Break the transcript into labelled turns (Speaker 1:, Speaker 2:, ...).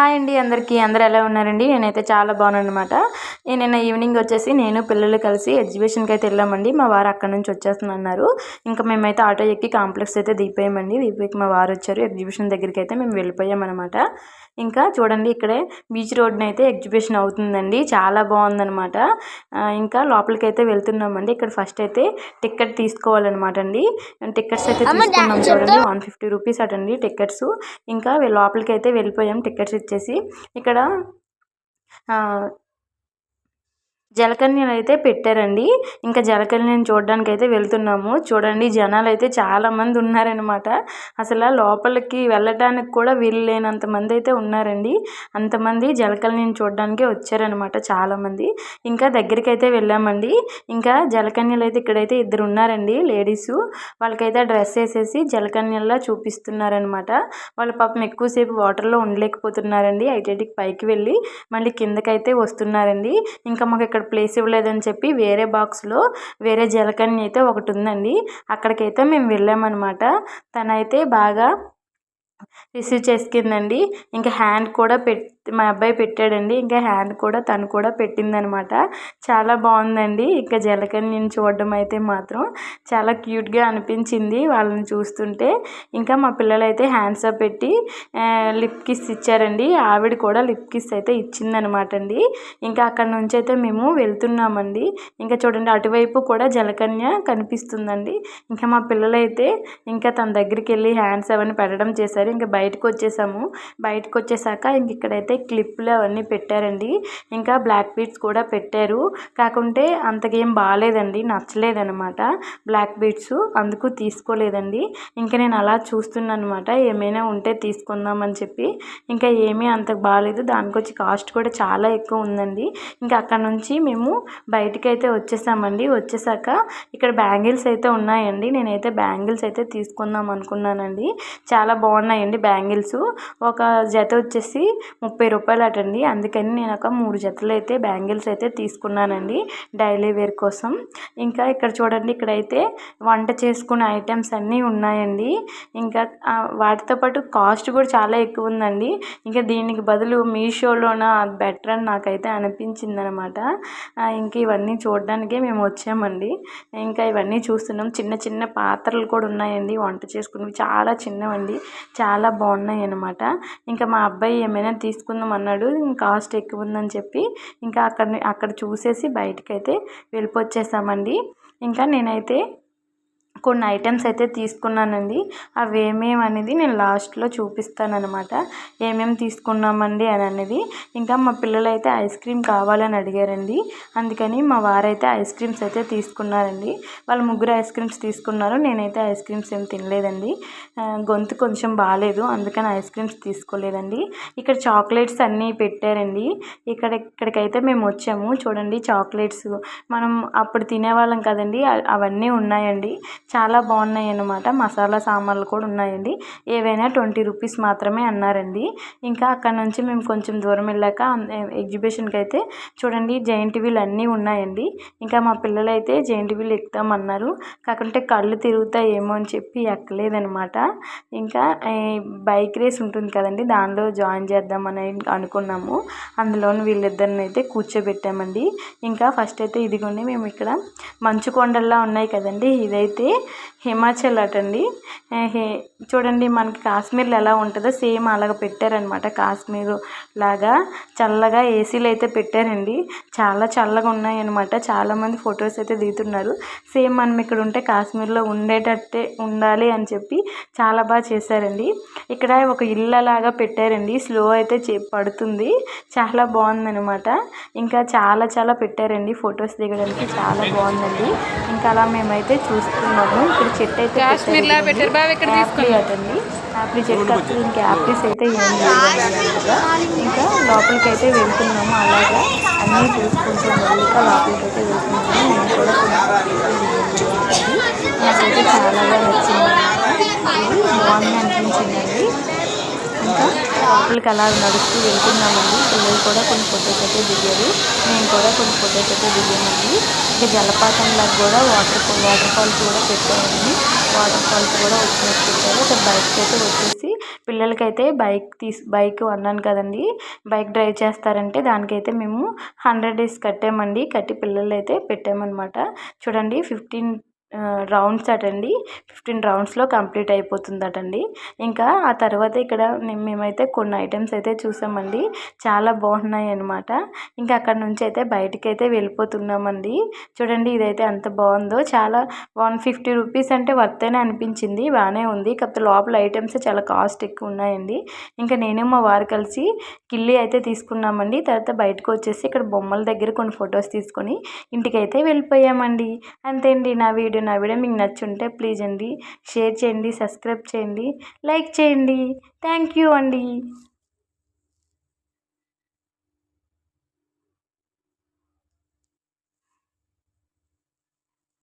Speaker 1: Hi అండి అందరికీ. అందరూ ఎలా ఉన్నారండి? నేనైతే చాలా బాగున్నాను అనమాట నిన్న ఈవినింగ్ వచ్చేసి నేను పిల్లలు కలిసి ఎగ్జిబిషన్కి అయితే వెళ్ళామండి. మా వారు అక్కడ నుంచి వచ్చేస్తున్నారు. ఇంకా మేమైతే ఆటో ఎక్కి కాంప్లెక్స్ అయితే దిగిపోయామండి. దిగిపోయి మా వారు వచ్చారు. ఎగ్జిబిషన్ దగ్గరికి అయితే మేము వెళ్ళిపోయామన్నమాట. ఇంకా చూడండి ఇక్కడే బీచ్ రోడ్ని అయితే ఎగ్జిబిషన్ అవుతుందండి. చాలా బాగుందనమాట ఇంకా లోపలికి అయితే వెళ్తున్నామండి. ఇక్కడ ఫస్ట్ అయితే టికెట్ తీసుకోవాలన్నమాట అండి. టికెట్స్ అయితే తీసుకున్నాం చూడండి. వన్ ఫిఫ్టీ రూపీస్ అటండి టికెట్స్ ఇంకా లోపలికి అయితే వెళ్ళిపోయాం. టికెట్స్ వచ్చేసి ఇక్కడ జలకన్యలు అయితే పెట్టారండి. ఇంకా జలకన్యను చూడడానికి అయితే వెళ్తున్నాము. చూడండి జనాలు అయితే చాలామంది ఉన్నారనమాట అసలు లోపలికి వెళ్ళడానికి కూడా వీలు లేనంత మంది అయితే ఉన్నారండి. అంతమంది జలకన్యను చూడడానికి వచ్చారనమాట చాలామంది. ఇంకా దగ్గరికి అయితే వెళ్ళామండి. ఇంకా జలకన్యలు అయితే ఇక్కడైతే ఇద్దరు ఉన్నారండి లేడీస్. వాళ్ళకైతే డ్రెస్ వేసేసి జలకన్యల్లా చూపిస్తున్నారనమాట వాళ్ళ పాపం ఎక్కువసేపు వాటర్లో ఉండలేకపోతున్నారండి. ఐటెటిక్ పైకి వెళ్ళి మళ్ళీ కిందకైతే వస్తున్నారండి. ఇంకా మాకు ఇక్కడ ఇక్కడ ప్లేస్ ఇవ్వలేదని చెప్పి వేరే బాక్స్లో వేరే జలకన్య అయితే ఒకటి ఉందండి. అక్కడికైతే మేము వెళ్ళామన్నమాట. తనైతే బాగా రిసీవ్ చేసుకుందండి ఇంకా హ్యాండ్ కూడా పెట్టి మా అబ్బాయి పెట్టాడండి. ఇంకా హ్యాండ్ కూడా తను కూడా పెట్టిందనమాట. చాలా బాగుందండి. ఇంకా జలకన్యని చూడడం అయితే మాత్రం చాలా క్యూట్గా అనిపించింది వాళ్ళని చూస్తుంటే. ఇంకా మా పిల్లలు అయితే హ్యాండ్స్ అప్ పెట్టి లిప్ కిస్ ఇచ్చారండి. ఆవిడ కూడా లిప్ కిస్ అయితే ఇచ్చిందనమాట అండి ఇంకా అక్కడ నుంచి అయితే మేము వెళ్తున్నామండి. ఇంకా చూడండి అటువైపు కూడా జలకన్య కనిపిస్తుందండి. ఇంకా మా పిల్లలైతే ఇంకా తన దగ్గరికి వెళ్ళి హ్యాండ్స్ అవన్నీ పెట్టడం చేశారు. ఇంకా బయటకు వచ్చేసాము బయటకు వచ్చేసాక ఇంక ఇక్కడైతే క్లిప్లు అవన్నీ పెట్టారండి. ఇంకా బ్లాక్ బీట్స్ కూడా పెట్టారు. కాకుంటే అంతకేం బాగాలేదండి నచ్చలేదనమాట బ్లాక్ బీట్స్ అందుకు తీసుకోలేదండి. ఇంకా నేను అలా చూస్తున్నాను అనమాట ఏమైనా ఉంటే తీసుకుందామని చెప్పి. ఇంకా ఏమీ అంత బాగాలేదు. దానికి వచ్చి కాస్ట్ కూడా చాలా ఎక్కువ ఉందండి. ఇంకా అక్కడ నుంచి మేము బయటకైతే వచ్చేసామండి. వచ్చేసాక ఇక్కడ బ్యాంగిల్స్ అయితే ఉన్నాయండి. నేనైతే బ్యాంగిల్స్ అయితే తీసుకుందాం అనుకున్నానండి. చాలా బాగున్నాయి. ఉన్నాయండి బ్యాంగిల్స్. ఒక జత వచ్చేసి ముప్పై రూపాయలు అటండి అందుకని నేను ఒక మూడు జతలు అయితే బ్యాంగిల్స్ అయితే తీసుకున్నానండి డైలీ వేర్ కోసం. ఇంకా ఇక్కడ చూడండి ఇక్కడైతే వంట చేసుకునే ఐటమ్స్ అన్నీ ఉన్నాయండి. ఇంకా వాటితో పాటు కాస్ట్ కూడా చాలా ఎక్కువ ఉందండి. ఇంకా దీనికి బదులు మీషోలోన బెటర్ అని నాకైతే అనిపించింది అనమాట ఇంకా ఇవన్నీ చూడడానికే మేము వచ్చామండి. ఇంకా ఇవన్నీ చూస్తున్నాం. చిన్న చిన్న పాత్రలు కూడా ఉన్నాయండి. వంట చేసుకునేవి చాలా చిన్నవండి. చాలా చాలా బాగున్నాయి అనమాట ఇంకా మా అబ్బాయి ఏమైనా తీసుకుందాం అన్నాడు. కాస్ట్ ఎక్కువ ఉందని చెప్పి ఇంకా అక్కడ అక్కడ చూసేసి బయటకైతే వెళ్ళిపోచ్చేసామండి. ఇంకా నేనైతే కొన్ని ఐటమ్స్ అయితే తీసుకున్నానండి. అవి ఏమేమి అనేది నేను లాస్ట్లో చూపిస్తాను అనమాట ఏమేమి తీసుకున్నామండి అని అనేది. ఇంకా మా పిల్లలైతే ఐస్ క్రీమ్ కావాలని అడిగారండి. అందుకని మా వారైతే ఐస్ క్రీమ్స్ అయితే తీసుకున్నారండి. వాళ్ళు ముగ్గురు ఐస్ క్రీమ్స్ తీసుకున్నారు. నేనైతే ఐస్ క్రీమ్స్ ఏం తినలేదండి. గొంతు కొంచెం బాగాలేదు అందుకని ఐస్ క్రీమ్స్ తీసుకోలేదండి. ఇక్కడ చాక్లెట్స్ అన్నీ పెట్టారండి. ఇక్కడ ఇక్కడికైతే మేము వచ్చాము. చూడండి చాక్లెట్స్ మనం అప్పుడు తినేవాళ్ళం కదండి. అవన్నీ ఉన్నాయండి. చాలా బాగున్నాయి అన్నమాట మసాలా సామాన్లు కూడా ఉన్నాయండి. ఏవైనా ట్వంటీ రూపీస్ మాత్రమే అన్నారండి. ఇంకా అక్కడ నుంచి మేము కొంచెం దూరం వెళ్ళాక ఎగ్జిబిషన్కి అయితే చూడండి జైంట్ వీల్ అన్నీ ఉన్నాయండి. ఇంకా మా పిల్లలు అయితే జైంట్ వీల్ ఎక్కుతామన్నారు. కాకుంటే కళ్ళు తిరుగుతాయేమో అని చెప్పి ఎక్కలేదనమాట ఇంకా బైక్ రేస్ ఉంటుంది కదండి దానిలో జాయిన్ చేద్దామని అనుకున్నాము. అందులోని వీళ్ళిద్దరిని అయితే కూర్చోబెట్టామండి. ఇంకా ఫస్ట్ అయితే ఇదిగోండి మేము ఇక్కడ మంచు కొండల్లా ఉన్నాయి కదండి ఇదైతే హిమాచల్ అటండి. చూడండి మనకి కాశ్మీర్లో ఎలా ఉంటుందో సేమ్ అలాగ పెట్టారనమాట కాశ్మీర్ లాగా. చల్లగా ఏసీలు అయితే పెట్టారండి. చాలా చల్లగా ఉన్నాయన్నమాట. చాలామంది ఫొటోస్ అయితే దిగుతున్నారు. సేమ్ మనం ఇక్కడ ఉంటే కాశ్మీర్లో ఉండేటట్టే ఉండాలి అని చెప్పి చాలా బాగా చేశారండి. ఇక్కడ ఒక ఇళ్ళలాగా పెట్టారండి. స్లో అయితే చే పడుతుంది. చాలా బాగుందనమాట ఇంకా చాలా చాలా పెట్టారండి ఫొటోస్ దిగడానికి. చాలా బాగుందండి. ఇంకా అలా మేమైతే చూస్తున్నాము ఇక్కడ చెట్టు అయితే యాప్లీ అటండి. యాప్లీ చెట్టు కాస్త ఇంకా యాప్లీస్ అయితే ఏం లేదు ఇంకా లోపలికి అయితే వెళ్తున్నాము అలాగా. అన్నీ చూసుకుంటూ ఇంకా లోపలికి అయితే వెళ్తున్నాము. నేను కూడా నాకైతే చాలా నచ్చింది. బాగుంది అనిపించిందండి ఇంకా లోపలికి అలా నడుస్తూ వెళ్తున్నామండి. కూడా కొన్ని ఫొటోస్ అయితే దిగారు. నేను కూడా కొన్ని ఫొటోస్ అయితే దిగామండి. ఇంకా జలపాతంలో కూడా వాటర్ వాటర్ ఫాల్స్ కూడా పెట్టారండి. వాటర్ ఫాల్స్ కూడా వచ్చినట్టు పెట్టారు. అక్కడ బయటకు అయితే వచ్చేసి పిల్లలకైతే బైక్ తీసి బైక్ అన్నాను కదండి. బైక్ డ్రైవ్ చేస్తారంటే దానికైతే మేము హండ్రెడ్ డేస్ కట్టామండి. కట్టి పిల్లలు అయితే పెట్టామన్నమాట. చూడండి ఫిఫ్టీన్ రౌండ్స్ అటండి. ఫిఫ్టీన్ రౌండ్స్లో కంప్లీట్ అయిపోతుందటండి. ఇంకా ఆ తర్వాత ఇక్కడ మేమైతే కొన్ని ఐటమ్స్ అయితే చూసామండి. చాలా బాగున్నాయి అనమాట ఇంకా అక్కడ నుంచి అయితే బయటికి అయితే వెళ్ళిపోతున్నామండి. చూడండి ఇదైతే ఎంత బాగుందో. చాలా వన్ ఫిఫ్టీ రూపీస్ అంటే వర్తేనే అనిపించింది. బాగానే ఉంది. కాకపోతే లోపల ఐటమ్స్ చాలా కాస్ట్ ఎక్కువ ఉన్నాయండి ఇంకా నేను మా వారు కలిసి కిల్లి అయితే తీసుకున్నామండి. తర్వాత బయటకు వచ్చేసి ఇక్కడ బొమ్మల దగ్గర కొన్ని ఫొటోస్ తీసుకొని ఇంటికైతే వెళ్ళిపోయామండి. అంతే అండి నా వీడియో నా వీడియో మీకు నచ్చుంటే ప్లీజ్ అండి షేర్ చేయండి సబ్స్క్రైబ్ చేయండి లైక్ చేయండి. థ్యాంక్ యూ అండి.